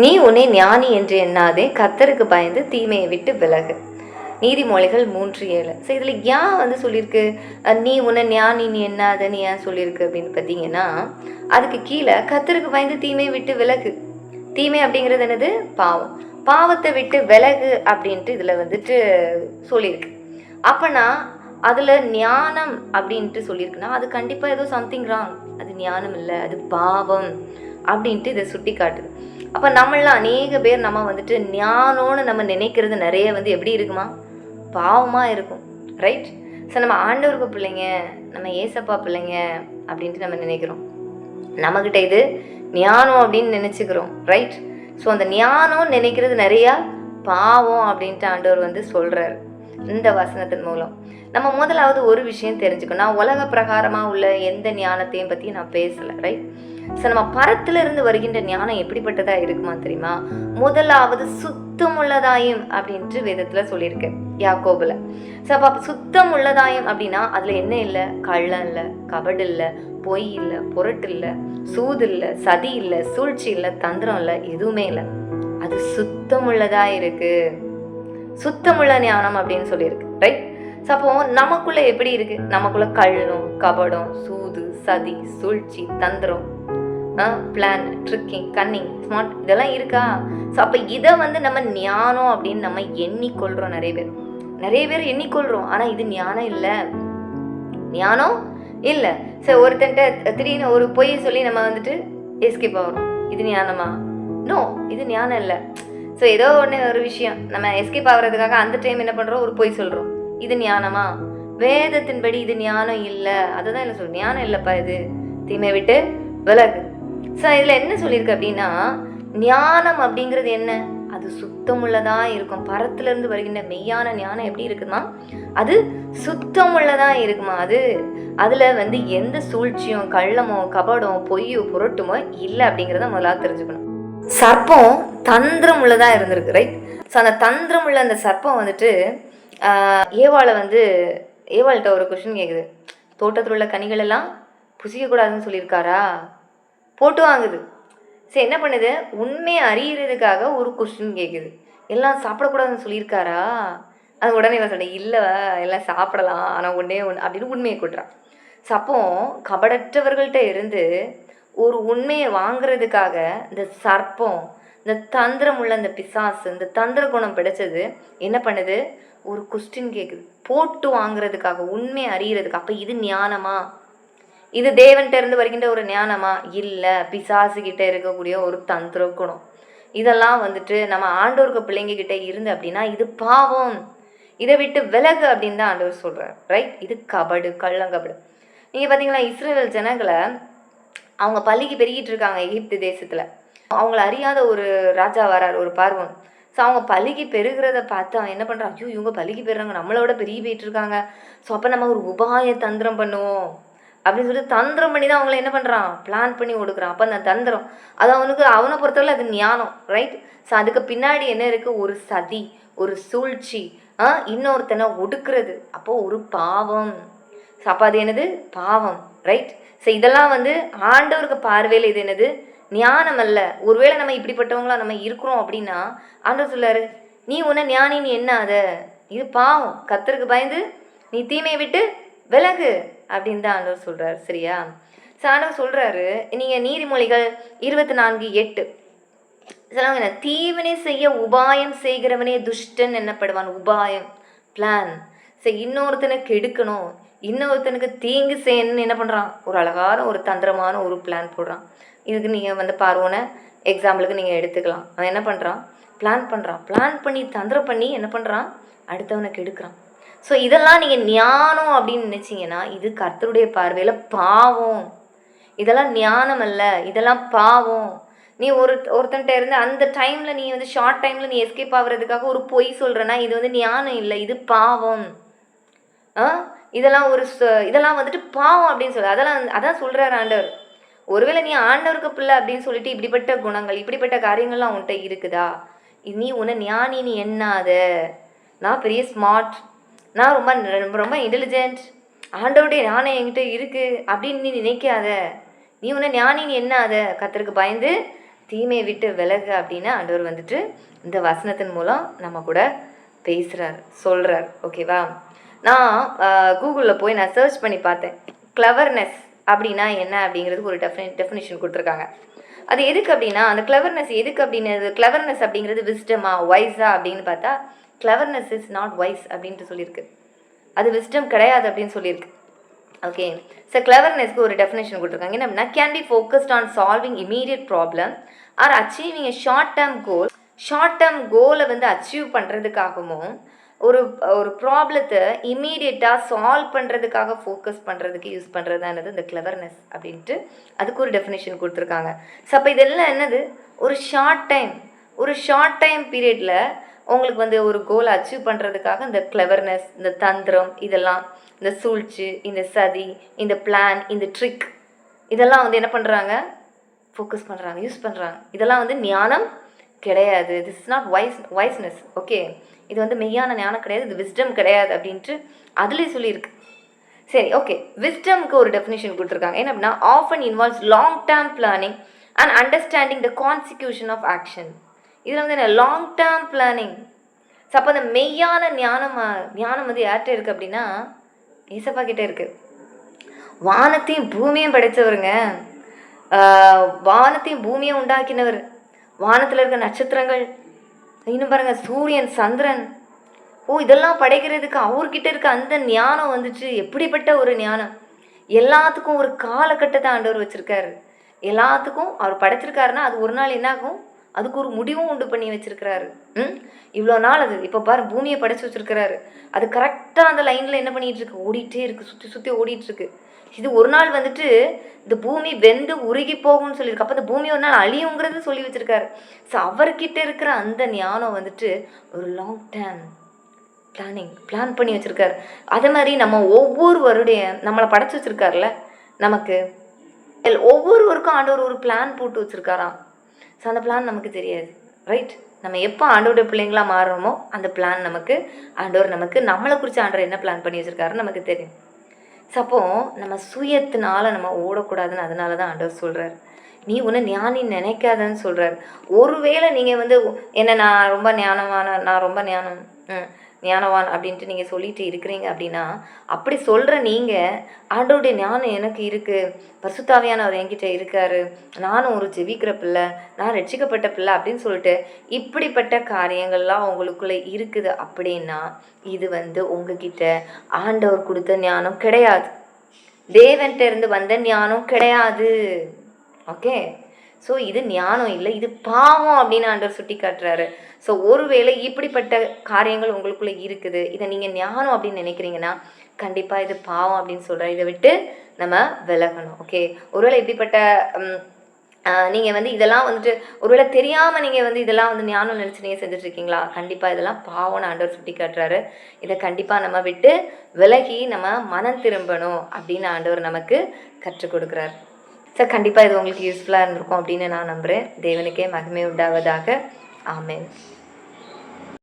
நீ உன்னை ஞானி என்று எண்ணாதே கத்தருக்கு பயந்து தீமையை விட்டு விலகு. நீதிமொழிகள் மூன்று ஏழு. ஸோ இதில் ஏன் வந்து சொல்லியிருக்கு? நீ உன்னை ஞானி நீ எண்ணாதன்னு ஏன் சொல்லியிருக்கு அப்படின்னு பார்த்தீங்கன்னா அதுக்கு கீழே கத்தருக்கு பயந்து தீமையை விட்டு விலகு. தீமை அப்படிங்கிறது என்னது? பாவம். பாவத்தை விட்டு விலகு அப்படின்ட்டு இதில் வந்துட்டு சொல்லியிருக்கு. அப்போனா அதில் ஞானம் அப்படின்ட்டு சொல்லியிருக்குன்னா அது கண்டிப்பாக ஏதோ சம்திங் ராங் அது ஞானம் இல்லை அது பாவம் அப்படின்ட்டு இதை சுட்டி காட்டுது அப்போ நம்மளாம் அநேக பேர் நம்ம வந்துட்டு ஞானம்னு நம்ம நினைக்கிறது நிறைய வந்து எப்படி இருக்குமா? பாவமாக இருக்கும். ரைட் ஸோ நம்ம ஆண்டவருக்கு பிள்ளைங்க நம்ம ஏசப்பா பிள்ளைங்க அப்படின்ட்டு நம்ம நினைக்கிறோம். நம்மக்கிட்ட இது ஞானம் அப்படின்னு நினச்சிக்கிறோம். ரைட் ஸோ அந்த ஞானம் நினைக்கிறது நிறையா பாவம் அப்படின்ட்டு ஆண்டவர் வந்து சொல்கிறார் இந்த வசனத்தின் மூலம். நம்ம முதலாவது ஒரு விஷயம் தெரிஞ்சுக்கணும். நான் உலக பிரகாரமாக உள்ள எந்த ஞானத்தையும் பற்றி நான் பேசலை. ரைட் ஸோ நம்ம பரத்துல இருந்து வருகின்ற ஞானம் எப்படிப்பட்டதா இருக்குமா தெரியுமா? முதலாவது சுத்தம் உள்ளதாயும் அப்படின்ட்டு வேதத்துல சொல்லியிருக்கு யாக்கோபில். ஸோ அப்போ சுத்தம் உள்ளதாயும் அப்படின்னா அதில் என்ன இல்லை? கள்ளம் இல்லை கபடு இல்லை பொய் இல்லை பொருட்டு இல்லை சூது இல்லை சதி இல்லை சூழ்ச்சி இல்லை தந்திரம் இல்லை எதுவுமே இல்லை. அது சுத்தமுள்ளதா இருக்கு. சுத்தமுள்ள ஞானம் அப்படின்னு சொல்லியிருக்கு ரைட் ஸோ அப்போ நமக்குள்ள எப்படி இருக்கு? நமக்குள்ள கள்ளம் கபடம் சூது சதி சூழ்ச்சி தந்திரம் பிளான் ட்ரிக்கிங் கன்னிங் ஸ்மார்ட் இதெல்லாம் இருக்கா? ஸோ அப்போ இதை வந்து நம்ம ஞானம் அப்படின்னு நம்ம எண்ணிக்கொள்கிறோம் நிறைய பேர். நிறைய பேர் எண்ணிக்கொள்கிறோம் ஆனால் இது ஞானம் இல்லை. ஞானம் இல்லை. சரி ஒருத்தன்ட்ட திடீர்னு ஒரு பொய் சொல்லி நம்ம வந்துட்டு எஸ்கேப் ஆகிறோம் இது ஞானமா? நோ இது ஞானம் இல்லை. ஸோ ஏதோ ஒன்று ஒரு விஷயம். நம்ம எஸ்கேப் ஆகிறதுக்காக அந்த டைம் என்ன பண்ணுறோம் ஒரு பொய் சொல்கிறோம் இது ஞானமா? வேதத்தின்படி இது ஞானம் இல்லை. அதை தான் என்ன சொல்கிறோம் ஞானம் இல்லைப்பா இது. தீமை விட்டு விலகு. ஸோ இதில் என்ன சொல்லியிருக்கு அப்படின்னா ஞானம் அப்படிங்கிறது என்ன? அது சுத்தமுள்ளதாக இருக்கும். பரத்துலேருந்து வருகின்ற மெய்யான ஞானம் எப்படி இருக்குமா? அது சுத்தமுள்ளதாக இருக்குமா? அது அதில் வந்து எந்த சூழ்ச்சியும் கள்ளமோ கபடமோ பொய்யோ புரட்டுமோ இல்லை அப்படிங்கிறத முதலாக தெரிஞ்சுக்கணும். சர்ப்பம் தந்திரம் உள்ளதாக இருந்திருக்கு ரைட் ஸோ அந்த தந்திரம் உள்ள அந்த சர்ப்பம் வந்துட்டு ஏவாளை வந்து ஏவாள்கிட்ட ஒரு கொஷின் கேட்குது தோட்டத்தில் உள்ள கனிகள் எல்லாம் புசிக்கக்கூடாதுன்னு சொல்லியிருக்காரா? போட்டு வாங்குது. சரி என்ன பண்ணுது? உண்மையை அறியறதுக்காக ஒரு கொஸ்டின் கேட்குது எல்லாம் சாப்பிடக்கூடாதுன்னு சொல்லியிருக்காரா? அது உடனே இவன் சொன்னேன் இல்லை எல்லாம் சாப்பிடலாம் ஆனால் உடனே ஒன்று அப்படின்னு உண்மையை கொட்டுறான். ஸோ அப்போ கபடற்றவர்கள்ட்ட இருந்து ஒரு உண்மையை வாங்குறதுக்காக இந்த சர்ப்பம் இந்த தந்திரம் உள்ள இந்த பிசாசு இந்த தந்திர குணம் பிடிச்சது என்ன பண்ணுது? ஒரு கொஸ்டின் கேட்குது போட்டு வாங்குறதுக்காக உண்மையை அறியறதுக்கு. அப்போ இது ஞானமா? இது தேவன்கிட்ட இருந்து வருகின்ற ஒரு ஞானமா? இல்லை. பிசாசுகிட்ட இருக்கக்கூடிய ஒரு தந்திர குணம் இதெல்லாம் வந்துட்டு நம்ம ஆண்டோருக்கு பிள்ளைங்க கிட்ட இருந்து அப்படின்னா இது பாவம். இதை விட்டு விலகு அப்படின்னு தான் ஆண்டவர் சொல்கிறார் ரைட் இது கபடு கள்ளங்கபடு. நீங்கள் பார்த்தீங்களா இஸ்ரேல் ஜனங்களை அவங்க பள்ளிக்கு பெருகிட்டு இருக்காங்க எகிப்து தேசத்தில். அவங்கள அறியாத ஒரு ராஜா வரார் ஒரு பார்வன். ஸோ அவங்க பள்ளிக்கு பெருகிறத பார்த்து அவன் என்ன பண்ணுறான் ஐயோ இவங்க பள்ளிக்கு பெறுறாங்க நம்மளோட பெருகி போயிட்டு இருக்காங்க. ஸோ அப்போ நம்ம ஒரு உபாய தந்திரம் பண்ணுவோம். அப்படின்னு சொல்லிட்டு தந்திரம் பண்ணி தான் அவங்கள என்ன பண்ணுறான் பிளான் பண்ணி கொடுக்குறான் அப்போ அந்த தந்திரம் அது அவனுக்கு அவனை பொறுத்தவரை அது ஞானம் ரைட் ஸோ அதுக்கு பின்னாடி என்ன இருக்குது ஒரு சதி ஒரு சூழ்ச்சி ஆ இன்னொருத்தனை ஒடுக்குறது. அப்போது ஒரு பாவம். ஸோ அப்போ அது என்னது? பாவம் ரைட் ஸோ இதெல்லாம் வந்து ஆண்டவருக்கு பார்வையில் இது என்னது? ஞானம் அல்ல. ஒருவேளை நம்ம இப்படிப்பட்டவங்களா நம்ம இருக்கிறோம் அப்படின்னா ஆண்டவர் சொல்லாரு நீ உன்னை ஞானி நீ என்ன அதை? இது பாவம். கத்தருக்கு பயந்து நீ தீமையை விட்டு விலகு. அப்படின்னு தான் ஆண்டவர் சொல்கிறார் சரியா? ஸோ ஆண்டவர் சொல்கிறாரு நீங்கள் நீதிமொழிகள் இருபத்தி நான்கு எட்டு சொல்லுவாங்க என்ன தீவினை செய்ய உபாயம் செய்கிறவனே துஷ்டன் என்னப்படுவான்? உபாயம் பிளான் சரி இன்னொருத்தனை கெடுக்கணும். இன்னொருத்தனுக்கு தீங்கு செய்யணும்னு என்ன பண்ணுறான் ஒரு அழகான ஒரு தந்திரமான ஒரு பிளான் போடுறான். இதுக்கு நீங்கள் வந்து பார்வோனை எக்ஸாம்பிளுக்கு நீங்கள் எடுத்துக்கலாம். அவன் என்ன பண்ணுறான் பிளான் பண்ணுறான் பிளான் பண்ணி தந்திரம் பண்ணி என்ன பண்ணுறான் அடுத்தவனை கெடுக்கிறான். ஸோ இதெல்லாம் நீங்கள் ஞானம் அப்படின்னு நினச்சிங்கன்னா இது கர்த்தருடைய பார்வையில் பாவம். இதெல்லாம் ஞானம் அல்ல. இதெல்லாம் பாவம். நீ ஒரு ஒருத்தன்ட்ட இருந்து அந்த டைமில் நீ வந்து ஷார்ட் டைமில் நீ எஸ்கேப் ஆகுறதுக்காக ஒரு பொய் சொல்கிறேன்னா இது வந்து ஞானம் இல்லை. இது பாவம். ஆ? இதெல்லாம் ஒரு இதெல்லாம் வந்துட்டு பாவம் அப்படின்னு சொல்ல அதெல்லாம் அதான் சொல்கிறார் ஆண்டவர். ஒருவேளை நீ ஆண்டவருக்கு பிள்ளை அப்படின்னு சொல்லிட்டு இப்படிப்பட்ட குணங்கள் இப்படிப்பட்ட காரியங்கள்லாம் உன்கிட்ட இருக்குதா? நீ உன்னை ஞானி நீ எண்ணாத. நான் பெரிய ஸ்மார்ட் நான் ரொம்ப ரொம்ப ரொம்ப இன்டெலிஜென்ட் ஆண்டவருடைய ஞானம் என்கிட்ட இருக்கு அப்படின்னு நீ நினைக்காத. நீ உன்னை ஞானி என்ன எண்ணாத கத்தருக்கு பயந்து தீமையை விட்டு விலகு அப்படின்னு ஆண்டவர் வந்துட்டு இந்த வசனத்தின் மூலம் நம்ம கூட பேசுகிறார் சொல்கிறார் ஓகேவா நான் கூகுளில் போய் நான் சர்ச் பண்ணி பார்த்தேன். கிளவர்னஸ் அப்படின்னா என்ன அப்படிங்கிறதுக்கு ஒரு டெஃபினி டெஃபினேஷன் கொடுத்துருக்காங்க. அது எதுக்கு அப்படின்னா அந்த கிளவர்னஸ் எதுக்கு அப்படின்னு கிளவர்னஸ் அப்படிங்கிறது விஸ்டமா வைஸா அப்படின்னு பார்த்தா கிளவர்னஸ் இஸ் நாட் வைஸ் அப்படின்ட்டு சொல்லியிருக்கு அது விஸ்டம் கிடையாது அப்படின்னு சொல்லியிருக்கு ஓகே ஸோ கிளவர்னஸ்க்கு ஒரு டெஃபினேஷன் கொடுத்துருக்காங்க. என்ன அப்படின்னா can be focused on solving immediate problem or achieving a short term goal short term கோலை வந்து அச்சீவ் பண்ணுறதுக்காகவும் ஒரு ஒரு ப்ராப்ளத்தை இமீடியட்டாக சால்வ் பண்ணுறதுக்காக ஃபோக்கஸ் பண்ணுறதுக்கு யூஸ் பண்ணுறது தான் என்னது இந்த கிளவர்னஸ் அப்படின்ட்டு அதுக்கு ஒரு டெஃபினேஷன் கொடுத்துருக்காங்க. ஸோ அப்போ இதெல்லாம் என்னது? ஒரு ஷார்ட் டைம் ஒரு ஷார்ட் டைம் பீரியடில் உங்களுக்கு வந்து ஒரு கோலை அச்சீவ் பண்ணுறதுக்காக இந்த கிளவர்னஸ் இந்த தந்திரம் இதெல்லாம் இந்த சூழ்ச்சி இந்த சதி இந்த பிளான் இந்த ட்ரிக் இதெல்லாம் வந்து என்ன பண்ணுறாங்க ஃபோக்கஸ் பண்ணுறாங்க யூஸ் பண்ணுறாங்க இதெல்லாம் வந்து ஞானம் கிடையாது. This is not wise wiseness okay இது வந்து மெய்யான ஞானம் கிடையாது. இது விஸ்டம் கிடையாது அப்படின்ட்டு அதுலேயே சொல்லியிருக்கு. சரி ஓகே விஸ்டம்க்கு ஒரு டெஃபினேஷன் கொடுத்துருக்காங்க. என்ன அப்படின்னா often involves long term planning and understanding the consequence of action இதில் வந்து என்ன லாங் டேர்ம் பிளானிங் ஸோ அப்போ அந்த மெய்யான ஞானம் ஞானம் வந்து யார்கிட்ட இருக்குது அப்படின்னா ஏசப்பா கிட்டே இருக்குது வானத்தையும் பூமியும் படைத்தவருங்க. வானத்தையும் பூமியும் உண்டாக்கினவர். வானத்தில் இருக்க நட்சத்திரங்கள் இன்னும் பாருங்கள் சூரியன் சந்திரன். ஓ இதெல்லாம் படைக்கிறதுக்கு அவர்கிட்ட இருக்க அந்த ஞானம் வந்துச்சு. எப்படிப்பட்ட ஒரு ஞானம்? எல்லாத்துக்கும் ஒரு காலகட்டத்தை ஆண்டவர் வச்சுருக்காரு. எல்லாத்துக்கும் அவர் படைச்சிருக்காருன்னா அது ஒரு நாள் என்னாகும்? அதுக்கு ஒரு முடிவும் உண்டு பண்ணி வச்சிருக்கிறாரு. ம்? இவ்வளோ நாள் அது இப்போ பாரு பூமியை படைச்சு வச்சிருக்கிறாரு. அது கரெக்டாக அந்த லைனில் என்ன பண்ணிட்டு இருக்கு? ஓடிட்டே இருக்கு சுற்றி சுற்றி ஓடிட்டு இருக்கு. இது ஒரு நாள் வந்துட்டு இந்த பூமி வெந்து உருகி போகும்னு சொல்லியிருக்கு. அப்போ இந்த பூமி ஒரு நாள் அழியுங்கிறது சொல்லி வச்சிருக்காரு. ஸோ அவர்கிட்ட இருக்கிற அந்த ஞானம் வந்துட்டு ஒரு லாங் டேர்ம் பிளானிங் பிளான் பண்ணி வச்சுருக்காரு. அதே மாதிரி நம்ம ஒவ்வொருவருடைய நம்மளை படைச்சி வச்சிருக்காருல்ல நமக்கு. எல்- ஒவ்வொருவருக்கும் ஆண்டவர் ஒரு பிளான் போட்டு வச்சுருக்காராம். ஸோ அந்த பிளான் நமக்கு தெரியாது. ரைட் நம்ம எப்போ ஆண்டோடைய பிள்ளைங்களா மாறுறோமோ அந்த பிளான் நமக்கு ஆண்டவர் நமக்கு நம்மளை குறித்து ஆண்டவர் என்ன பிளான் பண்ணி வச்சிருக்காருன்னு நமக்கு தெரியும். ஸோ நம்ம சுயத்தினால நம்ம ஓடக்கூடாதுன்னு அதனால தான் ஆண்டவர் சொல்கிறார் நீ ஒன்று ஞானி நினைக்காதன்னு சொல்கிறார் ஒருவேளை நீங்கள் வந்து என்ன நான் ரொம்ப ஞானமான நான் ரொம்ப ஞானம் ம், ஞானவான் அப்படின்ட்டு நீங்கள் சொல்லிட்டு இருக்கிறீங்க அப்படின்னா அப்படி சொல்கிற நீங்கள் ஆண்டவருடைய ஞானம் எனக்கு இருக்குது பசுத்தாவியானவர் என்கிட்ட இருக்காரு. நானும் ஒரு ஜெபிக்கிற பிள்ளை நான் ரட்சிக்கப்பட்ட பிள்ளை அப்படின்னு சொல்லிட்டு இப்படிப்பட்ட காரியங்கள்லாம் உங்களுக்குள்ளே இருக்குது அப்படின்னா இது வந்து உங்ககிட்ட ஆண்டவர் கொடுத்த ஞானம் கிடையாது. தேவன்கிட்ட இருந்து வந்த ஞானம் கிடையாது. ஓகே ஸோ இது ஞானம் இல்லை இது பாவம் அப்படின்னு ஆண்டவர் சுட்டி காட்டுறாரு ஸோ ஒருவேளை இப்படிப்பட்ட காரியங்கள் உங்களுக்குள்ளே இருக்குது இதை நீங்கள் ஞானம் அப்படின்னு நினைக்கிறீங்கன்னா கண்டிப்பாக இது பாவம் அப்படின்னு சொல்கிறேன் இதை விட்டு நம்ம விலகணும் ஓகே ஒருவேளை இப்படிப்பட்ட நீங்கள் வந்து இதெல்லாம் வந்துட்டு ஒருவேளை தெரியாமல் நீங்கள் வந்து இதெல்லாம் வந்து ஞானம் நினச்சி நீங்கள் செஞ்சுட்டு இருக்கீங்களா கண்டிப்பாக இதெல்லாம் பாவம்னு ஆண்டவர் சுட்டி காட்டுறாரு இதை கண்டிப்பாக நம்ம விட்டு விலகி நம்ம மனம் திரும்பணும் அப்படின்னு ஆண்டவர் நமக்கு கற்றுக் கொடுக்குறாரு. ஸோ கண்டிப்பாக இது உங்களுக்கு யூஸ்ஃபுல்லாக இருந்திருக்கும் அப்படின்னு நான் நம்புகிறேன் தேவனுக்கே மகிமை உண்டாவதாக. ஆமேன்.